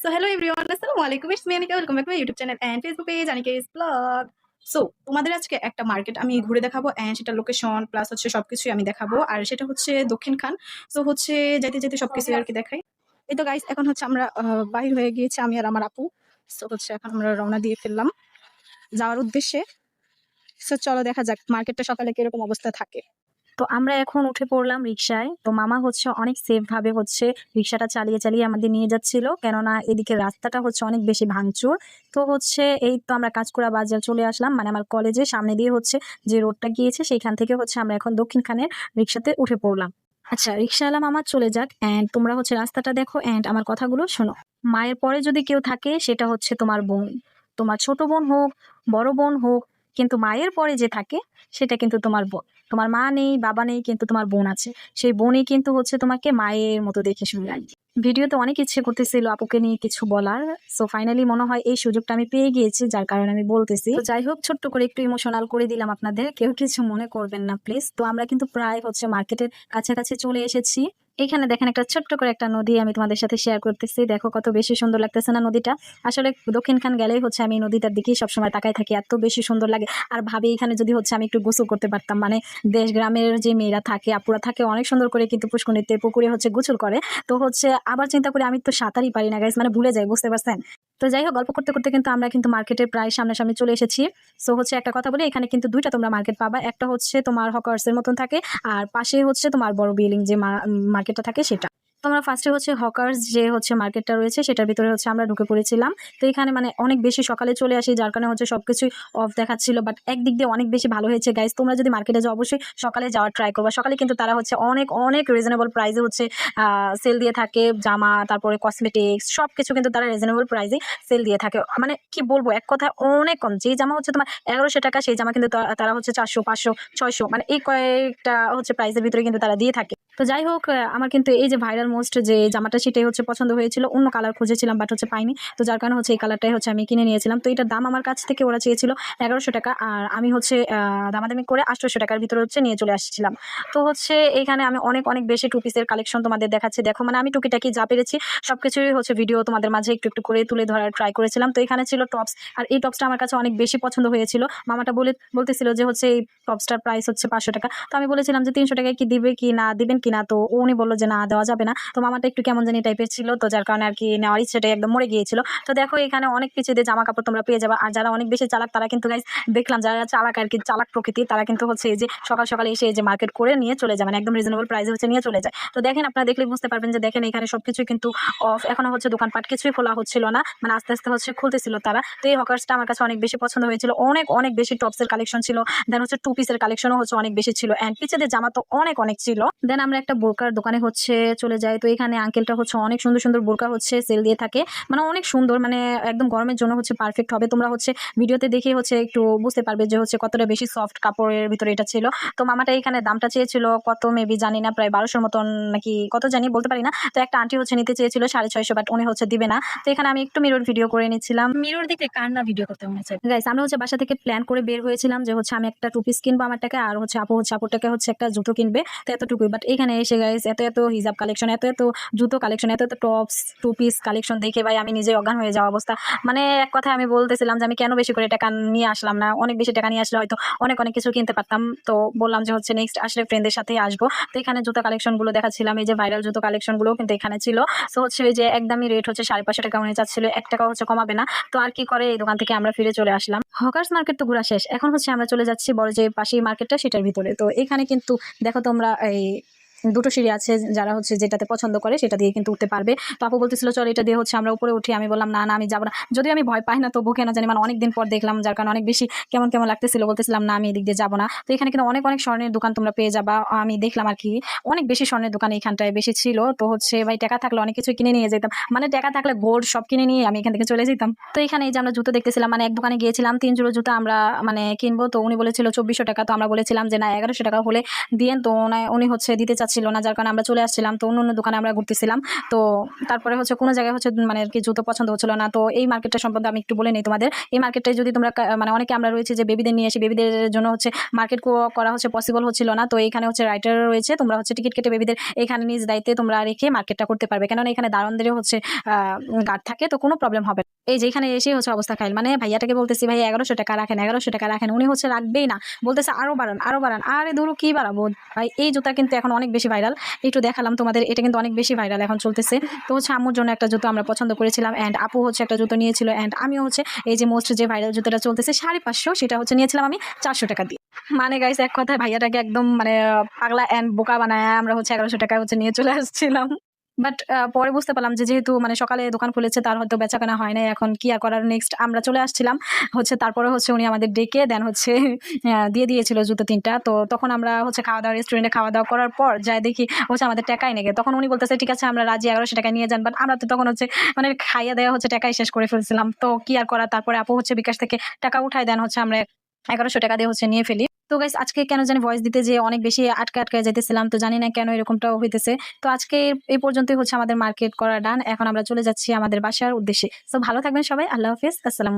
So hello everyone আসসালামু আলাইকুম it's me Anika welcome back my YouTube channel and Facebook page Anika's blog so তোমাদের আজকে একটা market আমি ঘুরে দেখাবো অ্যান্ড সেটা লোকেশন প্লাস হচ্ছে সবকিছুই আমি দেখাবো। আর সেটা হচ্ছে দক্ষিণ খান। সো হচ্ছে যেতে যেতে সবকিছু আর কি দেখাই। এই তো গাইস এখন হচ্ছে আমরা বাইর হয়ে গিয়েছি আমি আর আমার আপু। সো হচ্ছে এখন আমরা রওনা দিয়ে ফেললাম যাওয়ার উদ্দেশ্যে। সো চলো দেখা যাক মার্কেটটা সকালে কীরকম অবস্থা থাকে। তো আমরা এখন উঠে পড়লাম রিক্সায় তো মামা হচ্ছে অনেক সেফ ভাবে হচ্ছে রিক্সাটা চালিয়ে চালিয়ে আমাদের নিয়ে যাচ্ছিল। কেননা এদিকে রাস্তাটা হচ্ছে অনেক বেশি ভাঙচুর। তো হচ্ছে এই তো আমরা কাজকরা বাজার চলে আসলাম। মানে আমার কলেজের সামনে দিয়ে হচ্ছে যে রোডটা গিয়েছে, সেইখান থেকে হচ্ছে আমরা এখন দক্ষিণ খানের রিক্সাতে উঠে পড়লাম। আচ্ছা রিক্সাওয়ালা মামা চলে যাক। অ্যান্ড তোমরা হচ্ছে রাস্তাটা দেখো অ্যান্ড আমার কথাগুলো শোনো। মায়ের পরে যদি কেউ থাকে, সেটা হচ্ছে তোমার বোন। তোমার ছোট বোন হোক, বড় বোন হোক, কিন্তু মায়ের পরে যে থাকে, সেটা কিন্তু তোমার বোন। তোমার মা নেই, বাবা নেই, কিন্তু তোমার বোন আছে। সেই বোনই কিন্তু হচ্ছে তোমাকে মায়ের মতো দেখে শুনে রাখবে ভিডিওতে অনেক ইচ্ছে করতেছিল আপুকে নিয়ে কিছু বলার। সো ফাইনালি মনে হয় এই সুযোগটা আমি পেয়ে গিয়েছি, যার কারণে আমি বলতেছি। যাই হোক, ছোট্ট করে একটু ইমোশনাল করে দিলাম আপনাদের। কেউ কিছু মনে করবেন না প্লিজ তো আমরা কিন্তু প্রায় হচ্ছে মার্কেটের কাছাকাছি চলে এসেছি। এখানে দেখেন একটা ছোট্ট করে একটা নদী আমি তোমাদের সাথে শেয়ার করতেছি। দেখো কত বেশি সুন্দর লাগতেছে না নদীটা? আসলে দক্ষিণখান গেলেই হচ্ছে আমি নদীটার দিকেই সবসময় তাকাই থাকি, এত বেশি সুন্দর লাগে। আর ভাবি এখানে যদি হচ্ছে আমি একটু গোসল করতে পারতাম মানে দেশ গ্রামের যে মেয়েরা থাকে, আপুরা থাকে, অনেক সুন্দর করে কিন্তু পুষ্করিতে পুকুরে হচ্ছে গোসল করে। তো হচ্ছে আবার চিন্তা করি, আমি তো সাঁতারই পারি না গাইস মানে ভুলে যাই, বুঝতে পারছেন? তো যাই হোক, গল্প করতে করতে কিন্তু আমরা কিন্তু মার্কেটের প্রায় সামনাসামনি চলে এসেছি। সো হচ্ছে একটা কথা বলি, এখানে কিন্তু দুইটা তোমরা মার্কেট পাবা। একটা হচ্ছে তোমার হকার্সের মতন থাকে, আর পাশে হচ্ছে তোমার বড় বিল্ডিং যে মার্কেটটা থাকে সেটা। তোমরা ফার্স্টে হচ্ছে হকার্স যে হচ্ছে মার্কেটটা রয়েছে, সেটার ভিতরে হচ্ছে আমরা ঢুকে পড়েছিলাম। তো এখানে মানে অনেক বেশি সকালে চলে আসি, যার কারণে হচ্ছে সবকিছুই অফ দেখাচ্ছিল। বাট একদিক দিয়ে অনেক বেশি ভালো হয়েছে গাইজ তোমরা যদি মার্কেটে যাও, অবশ্যই সকালে যাওয়ার ট্রাই করবা। সকালে কিন্তু তারা হচ্ছে অনেক অনেক রিজনেবল প্রাইসে হচ্ছে সেল দিয়ে থাকে। জামা, তারপরে কসমেটিক্স সব কিছু কিন্তু তারা রিজনেবল প্রাইসে সেল দিয়ে থাকে। মানে কি বলব, এক কথায় অনেক কম। যে জামা হচ্ছে তোমার এগারোশো টাকা, সেই জামা কিন্তু তারা হচ্ছে চারশো, পাঁচশো, ছয়শো মানে এই কয়েকটা হচ্ছে প্রাইসের ভিতরে কিন্তু তারা দিয়ে থাকে। তো যাই হোক আমার কিন্তু এই যে ভাইরাল মোস্ট যে জামাটা, সেটাই হচ্ছে পছন্দ হয়েছিল। অন্য কালার খুঁজেছিলাম বাট হচ্ছে পাইনি। তো যার কারণে হচ্ছে এই কালারটাই হচ্ছে আমি কিনে নিয়েছিলাম। তো এটার দাম আমার কাছ থেকে ওরা চেয়েছিল এগারোশো টাকা আর আমি হচ্ছে দামাদামি করে আটশোশো টাকার ভিতরে হচ্ছে নিয়ে চলে আসছিলাম। তো হচ্ছে এখানে আমি অনেক অনেক বেশি টু পিসের কালেকশন তোমাদের দেখাচ্ছি। দেখো মানে আমি টুকিটাকি যা পেরেছি সব কিছুই হচ্ছে ভিডিও তোমাদের মাঝে একটু একটু করে তুলে ধরার ট্রাই করেছিলাম। তো এখানে ছিল টপস আর এই টপসটা আমার কাছে অনেক বেশি পছন্দ হয়েছিল। মামাটা বলে, বলতেছিল যে হচ্ছে এই টপসটার প্রাইস হচ্ছে পাঁচশো টাকা। তো আমি বলেছিলাম যে তিনশো টাকায় কি দিবে কি না দিবেন কি না তো উনি বলল যে, না, দেওয়া যাবে না। তো মামাটা একটু কেমন জানি টাইপের ছিল, তো যার কারণে আর কি নেওয়ার ইচ্ছেটাই একদম মরে গিয়েছিল। তো দেখো, এখানে অনেক কিছু দিয়ে জামা কাপড় তোমরা পেয়ে যাবে। আর যারা অনেক বেশি চালাক, তারা কিন্তু গাইজ দেখলাম যারা চালাক আর কি, চালাক প্রকৃতি তারা কিন্তু হচ্ছে এই যে সকাল সকালে এসে এই যে মার্কেট করে নিয়ে চলে যায়। মানে একদম রিজনেবল প্রাইসে হচ্ছে নিয়ে চলে যায়। তো দেখেন, আপনারা দেখলে বুঝতে পারবেন যে, দেখেন এখানে সবকিছু কিন্তু অফ এখনও হচ্ছে দোকানপাট কিছুই খোলা হচ্ছিল না। মানে আস্তে আস্তে হচ্ছে খুলতেছিল তারা। তো এই হকার্সটা আমার কাছে অনেক বেশি পছন্দ হয়েছিল। অনেক অনেক বেশি টপসের কালেকশন ছিল। দেন হচ্ছে টু পিসের কালেকশনও হচ্ছে অনেক বেশি ছিল। অ্যান্ড পিছেদের জামা তো অনেক অনেক ছিল। দেন আমরা একটা বোরকার দোকানে হচ্ছে চলে যায়। তো এখানে আঙ্কেলটা হচ্ছে অনেক সুন্দর সুন্দর বোরকা হচ্ছে সেল দিয়ে থাকে। মানে অনেক সুন্দর মানে একদম গরমের জন্য হচ্ছে পারফেক্ট হবে। তোমরা হচ্ছে ভিডিওতে দেখে হচ্ছে একটু বুঝতে পারবে যে হচ্ছে কতটা বেশি সফট কাপড়ের ভিতরে এটা ছিল। তো মামাটা এখানে দামটা চেয়েছিল কত? মেবি জানি না প্রায় বারোশোর মতন নাকি কত জানি বলতে পারি না। তো একটা আন্টি হচ্ছে নিতে চেয়েছিল সাড়ে ছয়শো বাট উনি হচ্ছে দিবে না। তো এখানে আমি একটু মিরর ভিডিও করে নিচ্ছিলাম। মিরর দেখলে কার না ভিডিও করতে মনে চাই গাইস আমরা হচ্ছে বাসা থেকে প্ল্যান করে বের হয়েছিলাম যে হচ্ছে আমি একটা টুপিস কিনবো আমার টাকা আর হচ্ছে আপু হচ্ছে আপুটাকে হচ্ছে একটা জুতো কিনবে। তো এতটুকুই বাট এখানে এসে গাইস এত এত হিজাব কালেকশন এত এত জুতো কালেকশন এত এত টপস টু পিস কালেকশন দেখে ভাই আমি নিজে অজ্ঞান হয়ে যাওয়া অবস্থা। মানে এক কথায় আমি বলতেছিলাম যে আমি কেন বেশি করে টাকা নিয়ে আসলাম না? অনেক বেশি টাকা নিয়ে আসলে হয়তো অনেক অনেক কিছু কিনতে পারতাম। তো বললাম যে হচ্ছে নেক্সট আসলে ফ্রেন্ডদের সাথেই আসব। তো এখানে জুতো কালেকশনগুলো দেখাচ্ছিলাম, এই যে ভাইরাল জুতো কালেকশনগুলো কিন্তু এখানে ছিল। সো হচ্ছে ওই যে একদমই রেট হচ্ছে সাড়ে পাঁচশো টাকা উনি চাচ্ছিল, এক টাকা হচ্ছে কমাবে না। তো আর কি করে এই দোকান থেকে আমরা ফিরে চলে আসলাম। হকার্স মার্কেট তো ঘোরা শেষ। এখন হচ্ছে আমরা চলে যাচ্ছি বড় যে পাশেই মার্কেটটা সেটার ভিতরে। তো এখানে কিন্তু দেখো তোমরা এই দুটো সিঁড়ি আছে যারা হচ্ছে যেটাতে পছন্দ করে সেটা দিয়ে কিন্তু উঠতে পারবে। আপু বলতেছিল, চল এটা দিয়ে হচ্ছে আমরা উপরে উঠি। আমি বললাম, না না, আমি যাব না। যদিও আমি ভয় পাই না তবু কেন জানি মানে অনেকদিন পর দেখলাম, যার কারণে অনেক বেশি কেমন কেমন লাগতেছিল। বলতেছিলাম, না, আমি এদিক দিয়ে যাব না। তো এখানে কিন্তু অনেক অনেক স্বর্ণের দোকান তোমরা পেয়ে যাবা। আমি দেখলাম আর কি, অনেক বেশি স্বর্ণের দোকান এখানটায় বেশি ছিল। তো হচ্ছে, ভাই, টাকা থাকলে অনেক কিছু কিনে নিয়ে যেতাম। মানে টাকা থাকলে গোল্ড সব কিনে নিয়ে আমি এখান থেকে চলে যেতাম। তো এখানে এই যে আমরা জুতো দেখতেছিলাম মানে এক দোকানে গিয়েছিলাম, তিন জোড়ো জুতো আমরা মানে কিনবো। তো উনি বলেছিল, চব্বিশশো টাকা। তো আমরা বলেছিলাম যে, না, এগারোশো টাকা হলে দিয়েন। তো উনি হচ্ছে দিতে চাচ্ছিল ছিল না, যার কারণে আমরা চলে আসছিলাম। তো অন্য অন্য দোকানে আমরা ঘুরতেছিলাম। তো তারপরে হচ্ছে কোনো জায়গায় হচ্ছে মানে আর কি জুতো পছন্দ হচ্ছিল না। তো এই মার্কেটটা সম্বন্ধে আমি একটু বলে নিই তোমাদের। এই মার্কেটটায় যদি তোমরা মানে অনেকে আমরা রয়েছে যে বেবিদের নিয়ে আসি, বেবিদের জন্য হচ্ছে মার্কেট করা হচ্ছে পসিবল হচ্ছিল না। তো এখানে হচ্ছে রাইটার রয়েছে। তোমরা হচ্ছে টিকিট কেটে বেবিদের এখানে নিজ দায়িত্বে তোমরা রেখে মার্কেটটা করতে পারবে। কেননা এখানে দারণদেরও হচ্ছে গার্ড থাকে। তো কোনো প্রবলেম হবে না। এই যে এখানে এসে হচ্ছে অবস্থা খাইল মানে ভাইয়াটাকে বলতেছি ভাই এগারোশো টাকা রাখেন, এগারোশো টাকা রাখেন। উনি হচ্ছে রাখবেই না। বলতেছে, আরও বাড়ান আরও বাড়ান। আরে ধরো, কি বাড়াবো? ভাই, এই জুতা কিন্তু এখন অনেক বেশি ভাইরাল। একটু দেখালাম তোমাদের, এটা কিন্তু অনেক বেশি ভাইরাল এখন চলতেছে। তো হচ্ছে আম্মুর জন্য একটা জুতো আমরা পছন্দ করেছিলাম অ্যান্ড আপু হচ্ছে একটা জুতো নিয়েছিল অ্যান্ড আমিও হচ্ছে এই যে মোস্ট যে ভাইরাল জুতোটা চলতেছে, সাড়ে পাঁচশো সেটা হচ্ছে নিয়েছিলাম আমি চারশো টাকা দিয়ে। মানে গাইস এক কথায় ভাইয়াটাকে একদম মানে পাগলা অ্যান্ড বোকা বানায় আমরা হচ্ছে এগারোশো টাকা হচ্ছে নিয়ে চলে আসছিলাম। বাট পরে বুঝতে পারলাম যে যেহেতু মানে সকালে দোকান খুলেছে, তার হয়তো বেচাকেনা হয় না এখন কি আর করার নেক্সট আমরা চলে আসছিলাম। হচ্ছে তারপরে হচ্ছে উনি আমাদের ডেকে দেন হচ্ছে দিয়ে দিয়েছিল জুতো তিনটা। তো তখন আমরা হচ্ছে খাওয়া দাওয়া রেস্টুরেন্টে খাওয়া দাওয়া করার পর যাই দেখি হচ্ছে আমাদের টাকাই নেগে তখন উনি বলতেছে, ঠিক আছে, আমরা রাজি, এগারোশো টাকা নিয়ে যান। বাট আমরা তো তখন হচ্ছে মানে খাইয়ে দেওয়া হচ্ছে টাকাই শেষ করে ফেলছিলাম। তো কি আর করা? তারপরে আপু হচ্ছে বিকাশ থেকে টাকা উঠায় দেন হচ্ছে আমরা এগারোশো টাকা দিয়ে হচ্ছে নিয়ে ফেলি। তো গাইস আজকে কেন জানি ভয়েস দিতে যে অনেক বেশি আটকে আটকে যেতেছিলাম তো জানি না কেন এরকমটাও হইতেছে। তো আজকে এই পর্যন্তই হচ্ছে আমাদের মার্কেট করা ডান এখন আমরা চলে যাচ্ছি আমাদের বাসার উদ্দেশ্যে। তো ভালো থাকবেন সবাই, আল্লাহ হাফিজ, আসসালাম